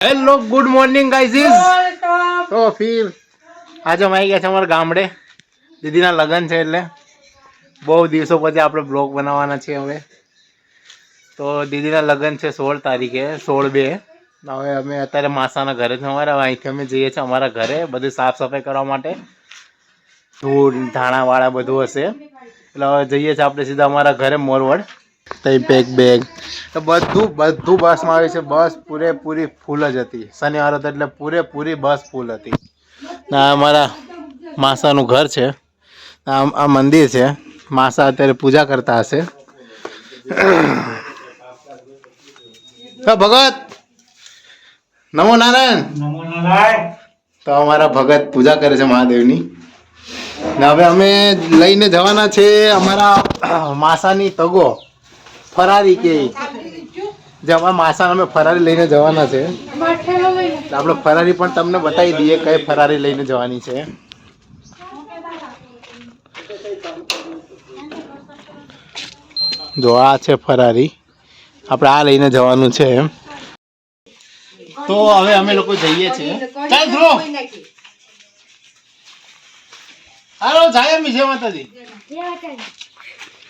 Hello good morning guys તો ફીર આજે અમે આવી ગયા છે અમારા ગામડે. દીદીના લગ્ન છે એટલે બહુ દિવસો પછી આપણે બ્લોગ બનાવવાના છીએ હવે. તો દીદીના લગ્ન છે સોળ તારીખે સોળ બે. હવે અમે અત્યારે માસાના ઘરે છે અમારા. અહીંથી અમે જઈએ છીએ અમારા ઘરે બધું સાફ સફાઈ કરવા માટે. ધૂળ ધાણાવાળા બધું હશે. એટલે હવે જઈએ છીએ આપણે સીધા અમારા ઘરે મોરવડ. તઈ પેક બેગ તો બધું બધું બસમાં આવે છે. બસ પૂરેપૂરી ફૂલ જ હતી. શનિવાર હતો એટલે પૂરેપૂરી બસ ફૂલ હતી. આ અમારા માસાનું ઘર છે. આ આ મંદિર છે. માસા અત્યારે પૂજા કરતા હશે. ભગત! નમો નારાયણ! તો અમારા ભગત પૂજા કરે છે મહાદેવની. ને હવે અમે લઈને જવાના છે અમારા માસાની તગો. ફરારી કે. જે માસા અમે ફરારી લઈને જવાના છે. આપણે ફરારી પણ તમને બતાવી દઈએ કઈ ફરારી લઈને જવાની છે. જો, આ છે ફરારી. આપણે આ લઈને જવાનું છે. એમ તો હવે અમે લોકો જઈએ છીએ ચાલ ધ્રુવ હાલો, જાય એમ માતાજી.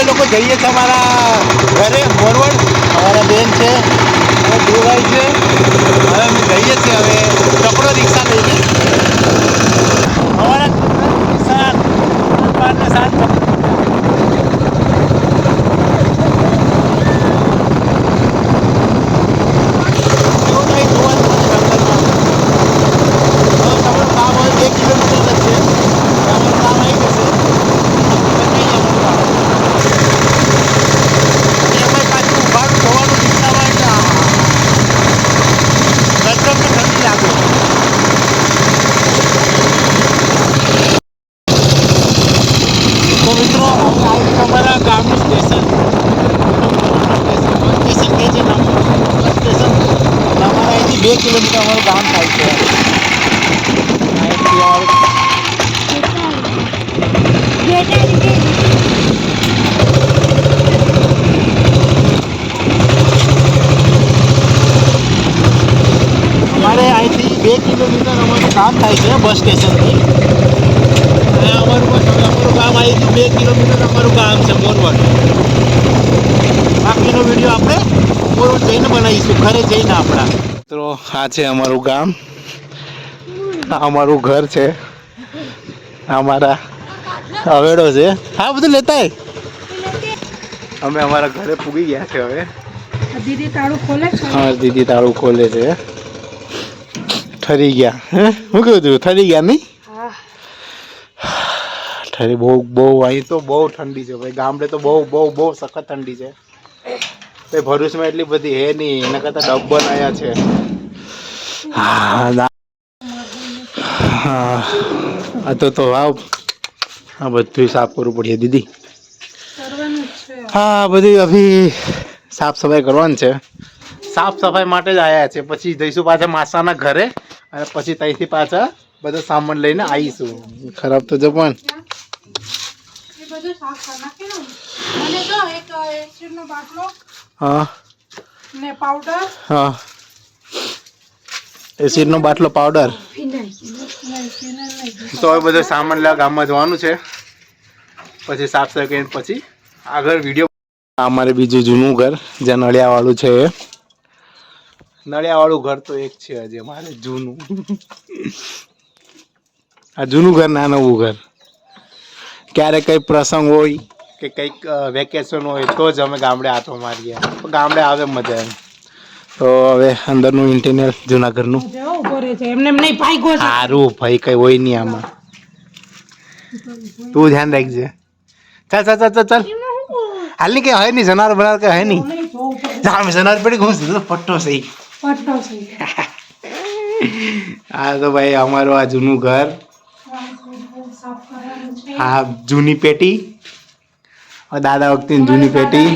અમે લોકો જઈએ છીએ અમારા ઘરે ફોરવર્ડ અમારા બેન છે, અને ધ્રુવભાઈ છે. હવે અમે જઈએ છીએ હવે કપડો રિક્ષા લઈને. અમારા રિક્ષા સાત એવું કંઈ જોવાનું નથી જંગલમાં. હવે તમારું કામ હોય બે કિલોમીટર જ છે તમારું કામ આવી જશે બતાવી અમારું કામ. અને એમાંય પાછું ઉભાનું થવાનું રિક્ષામાં એટલે આ ગટરને ઠંડી લાગે તો મિત્રો હવે આવ્યું અમારા ગામનું સ્ટેશન બસ સ્ટેશન કે છે નામ બસ સ્ટેશન અને અમારા કિલોમીટર અમારું ગામ થાય છે. અમારું અહીંથી બે કિલોમીટર અમારું કામ થાય છે બસ સ્ટેશનથી. અને અમારું અમારું ગામ અહીંથી બે કિલોમીટર અમારું ગામ છે મોરવડ બાકીનો વીડિયો આપણે મોરવડ જઈને બનાવીશું. ઘરે જઈને આપણા. મિત્રો આ છે અમારું ગામ. અમારું ઘર છે. અમારા હવેડો છે. હા બધું લેતા અમે અમારા ઘરે પૂગી ગયા છે હવે. દીદી તાળું ખોલે છે? હા દીદી તાળું ખોલે છે. ઠરી ગયા. હે? હું કહ્યું તું ઠરી ગયા નહીં? ઠરી બહુ બહુ અહીં તો બહુ ઠંડી છે ભાઈ. ગામડે તો બહુ બહુ બહુ સખત ઠંડી છે. ભાઈ ભરૂચમાં એટલી બધી હે નહીં એના કરતાં ડબ્બલ અહીંયા છે. હા હા આ તો તો વાવ. આ બધું સાફ કરવું પડશે દીદી. હા બધી અભી સાફ સફાઈ કરવાની છે. સાફ સફાઈ માટે જ આવ્યા છે. પછી જઈશું પાછા માસાના ઘરે અને પછી ત્યાંથી પાછા બધો સામાન લઈને આવીશું. ખરાબ તો જપણ બધું સાફ કરી નાખેલું મને તો એક બાટલો. હા. ને પાવડર હા. એસિડનો બાટલો પાવડર તો હવે બધો સામાન લેવા ગામમાં જવાનું છે. પછી સાફ સફાઈ કરીને પછી આગળ વીડિયો અમારે બીજું જૂનું ઘર જે નળિયાવાળું છે એ. નળિયાવાળું ઘર તો એક છે હજી અમારે જૂનું. આ જૂનું ઘર ના નવું ઘર. ક્યારેક કંઈ પ્રસંગ હોય કે કંઈક વેકેશન હોય તો જ અમે ગામડે આટો મારીએ. ગામડે આવે મજા એમ. તો હવે અંદરનું ઇન્ટિરિયર જૂના ઘરનું જેવો ઊભો રહે છે. એમને એમ નહીં ભાઈ ગો સારું ભાઈ કઈ હોય નહીં આમાં. તું ધ્યાન રાખજે. ચાલ ચાલ ચાલ ચાલ ચાલ. હાલની કઈ હોય નહીં જનાર બનાર કઈ હોય નહીં. નહીં જોવું પડે. જા અમે જનાર પડી ઘૂસ પટ્ટો સહી. પટ્ટો સહી. હા તો ભાઈ અમારું આ જૂનું ઘર. આ જૂની પેટી. હવે દાદા વખતે જૂની પેટી.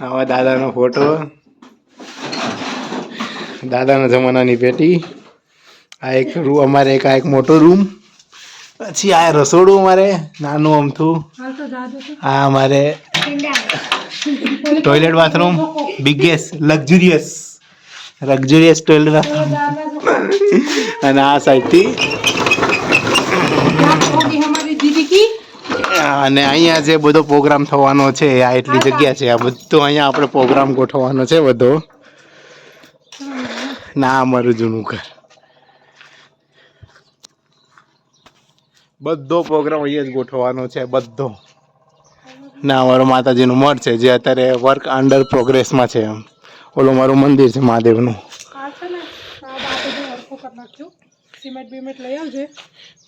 હવે દાદાનો ફોટો. દાદાના જમાનાની પેટી. આ એક રૂમ અમારે એક આ એક મોટો રૂમ. પછી આ રસોડું અમારે નાનું અમથું. આ અમારે toilet bathroom biggest luxurious luxurious toilet bathroom અને આ સાઈડથી અને અહીંયા જે બધો પ્રોગ્રામ થવાનો છે આ એટલી જગ્યા છે આ બધું અહીંયા આપણે પ્રોગ્રામ ગોઠવવાનો છે બધો. ના અમારું જૂનું ઘર. બધો પ્રોગ્રામ અહીંયા જ ગોઠવવાનો છે બધો. ના અમારું માતાજીનું મઠ છે જે અત્યારે વર્ક અંડર પ્રોગ્રેસમાં છે એમ. ઓલું મારું મંદિર છે મહાદેવનું.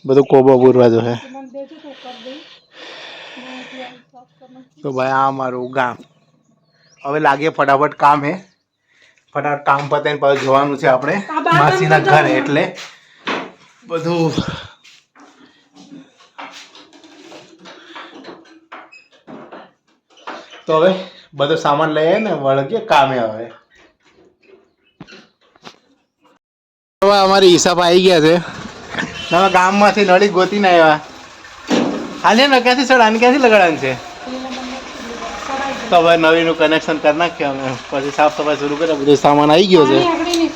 બધું કોબો પૂરવા જો દેજો તો ભાઈ આ અમારું ગામ. હવે લાગે ફટાફટ કામ હે. ફટાફટ કામ પતાવીને પાછું જવાનું છે આપણે. માસીના ઘરે એટલે બધું તો હવે બધો સામાન લઈ આવીએ ને વળગીએ કામે હવે હવે અમારી હિસાબ આવી ગયા છે. ગામમાંથી નળી ગોતીને આવ્યા. હાલે ને ક્યાંથી સર, આને ક્યાંથી લગાડવાનું છે? તો હવે નવીનું કનેક્શન કરી નાખ્યું અમે. પછી સાફ સફાઈ શરૂ કર્યા, બધું સામાન આવી ગયો છે. આની.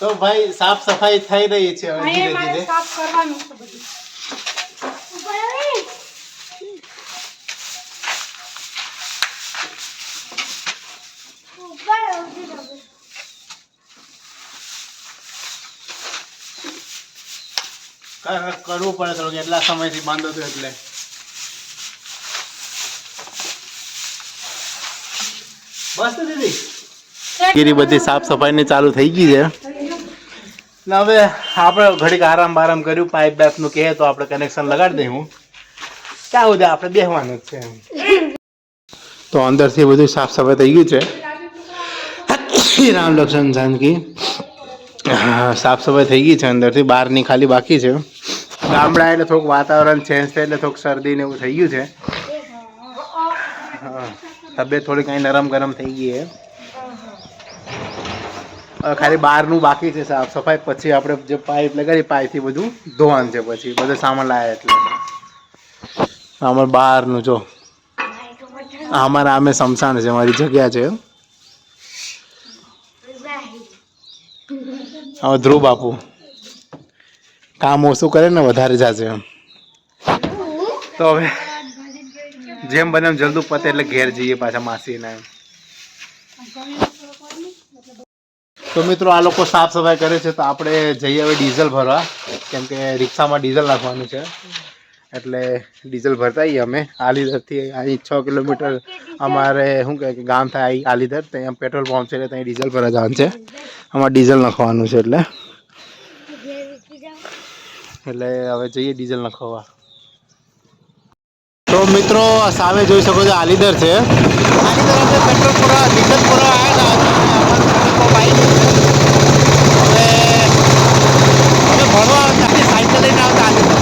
તો ભાઈ, સાફ સફાઈ થઈ રહી છે હવે ધીરે ધીરે. સાફ કરવાનું છે બધું કર- કરવું પડે થોડું એટલા સમયથી બાંધો હતો એટલે. બસ દીદી. ગીરી બધી સાફ સફાઈની ચાલુ થઈ ગઈ છે. ને હવે આપણે ઘડીક આરામ બારામ કર્યું પાઇપ બેપનું કહે તો આપણે કનેક્શન લગાડી દઈ હું. સુધી આપણે બેહવાનું જ છે તો અંદરથી બધું સાફ સફાઈ થઈ ગયું છે. રામ લક્ષ્મણ જાનકી. સાફ સફાઈ થઈ ગઈ છે અંદરથી બહારની ખાલી બાકી છે. ગામડા એટલે થોડુંક વાતાવરણ ચેન્જ થાય એટલે થોડુંક શરદી ને એવું થઈ ગયું છે. હા. તબિયત થોડી કાંઈ નરમ ગરમ થઈ ગઈ હવે ખાલી બહારનું બાકી છે સાફ સફાઈ પછી આપણે જે પાઇપ લગાડી પાઇપથી બધું ધોવાનું છે પછી બધો સામાન લાયા એટલે. અમારે બહારનું જો. અમારા આમે સમસાન છે અમારી જગ્યા છે. હવે ધ્રુવ બાપુ. કામ ઓછું કરે ને વધારે જાજે એમ. તો હવે જેમ બને એમ જલ્દી પતે એટલે ઘેર જઈએ પાછા માસીને એમ. તો મિત્રો આ લોકો સાફ સફાઈ કરે છે તો આપણે જઈએ હવે ડીઝલ ભરવા. કેમ કે રિક્ષામાં ડીઝલ નાખવાનું છે. એટલે ડીઝલ ભરતા આવીએ અમે. આલીધરથી અહીં છ કિલોમીટર અમારે શું કહે કે ગામ થાય આલીધર. ત્યાં પેટ્રોલ પંપ છે એટલે ત્યાં ડીઝલ ભરવા જવાનું છે. અમારે ડીઝલ નાખવાનું છે એટલે. એટલે હવે જઈએ ડીઝલ નખાવવા તો મિત્રો સામે જોઈ શકો છો, આલીદર છે. આલીદર અમે પેટ્રોલ પૂરા ડીઝલ પૂરા આવ્યા ભરવા ત્યાંથી સાયકલ લઈને આવતા આલીદર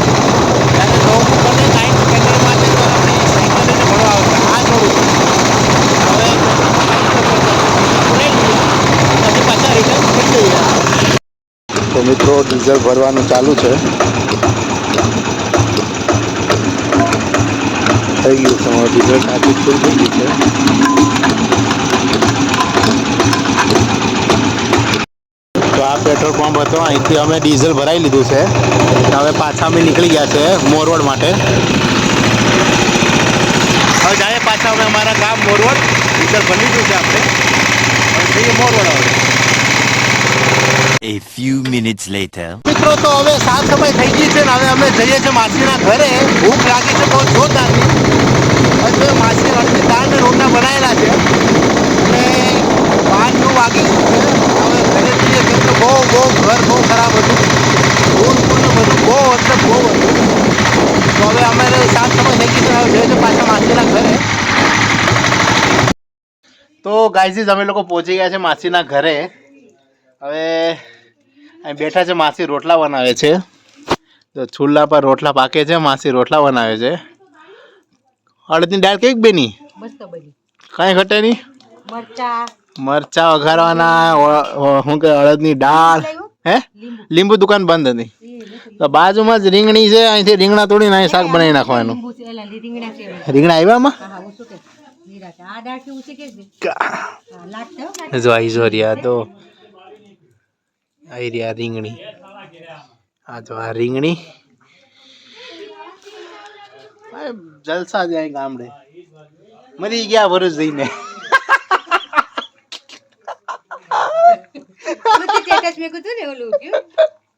ત્યારે નવમું બને નાઇટ પેટ્રોલમાં છે તો અમે સાયકલ લઈને ભરવા આવતા આ જોડું હવે પછી પાછા રિટર્ન થઈ જઈએ તો મિત્રો ડીઝલ ભરવાનું ચાલુ છે. થઈ ગયું છે અમારું ડીઝલ ટાંકી ફૂલ થઈ ગયું છે. તો પેટ્રોલ પંપ હતો, અહીંથી અમે ડીઝલ ભરાઈ લીધું છે. હવે પાછા અમે નીકળી ગયા છે મોરવડ માટે. હવે જાય પાછા, અમે અમારા ગામ મોરવડ. ડીઝલ ભરી લીધું છે આપણે. હવે જઈએ મોરવડ હવે. A few minutes later. મિત્રો, તો હવે સાત સમય થઈ ગઈ છે ને હવે અમે જઈએ છીએ માસીના ઘરે. ભૂખ લાગી છે, બહુ જોરદારની હવે માસી અડધી દાળ ને રોટલા બનાવેલા છે. અને પાંચનું વાગી ગયું છે. હવે ઘરે જઈએ કેમ તો બહુ બહુ ઘર બહુ ખરાબ હતું. ફૂલ ફૂલ બધું બહુ એટલે બહુ હતું. તો હવે અમે સાત સમય થઈ ગઈ છે હવે જઈએ છીએ પાછા માસીના ઘરે. તો ગાયઝીઝ અમે લોકો પહોંચી ગયા છે માસીના ઘરે. હવે અહીં બેઠા છે માસી રોટલા બનાવે છે. તો ચૂલા પર રોટલા પાકે છે માસી રોટલા બનાવે છે. અડદની દાળ કેવી બેની? કાંઈ ઘટે નહીં? મરચા. મરચા વઘારવાના શું કે અડદની દાળ. હે? લીંબુ. દુકાન બંધ હતી. તો બાજુમાં જ રીંગણી છે અહીંથી રીંગણા તોડીને અહીં શાક બનાવી નાખવાનું. લીંબુ છે એલા રીંગણા છે એલા. રીંગણા આવ્યા આમાં. જો આઈ જો રહ્યા તો આઈ રહ્યા રીંગણી. હા તો આ રીંગણી. જલસા જાય ગામડે. મરી ગયા વરસ જઈને.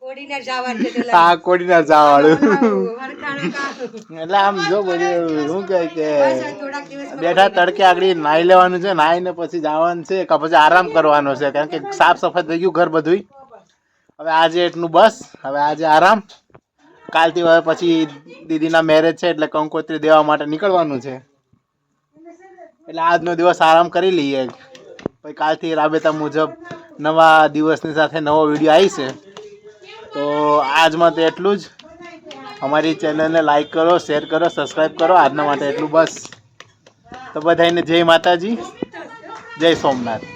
હું કોડીના જાવાળું એટલે આમ જો બધું શું કહે કે બેઠા તડકે આગળ નાહી લેવાનું છે નાહીને પછી જવાનું છે કે પછી આરામ કરવાનો છે કારણ કે સાફ સફાઈ થઈ ગયું ઘર બધું હવે આજે એટલું બસ. હવે આજે આરામ. કાલથી હવે પછી દીદીના મેરેજ છે એટલે કંકોત્રી દેવા માટે નીકળવાનું છે. એટલે આજનો દિવસ આરામ કરી લઈએ. પછી કાલથી રાબેતા મુજબ નવા દિવસની સાથે નવો વીડિયો આવી તો આજમાં તો એટલું જ. અમારી ચેનલને લાઈક કરો શેર કરો સબસ્ક્રાઈબ કરો. આજના માટે એટલું બસ. તો બધાને જય માતાજી. જય સોમનાથ.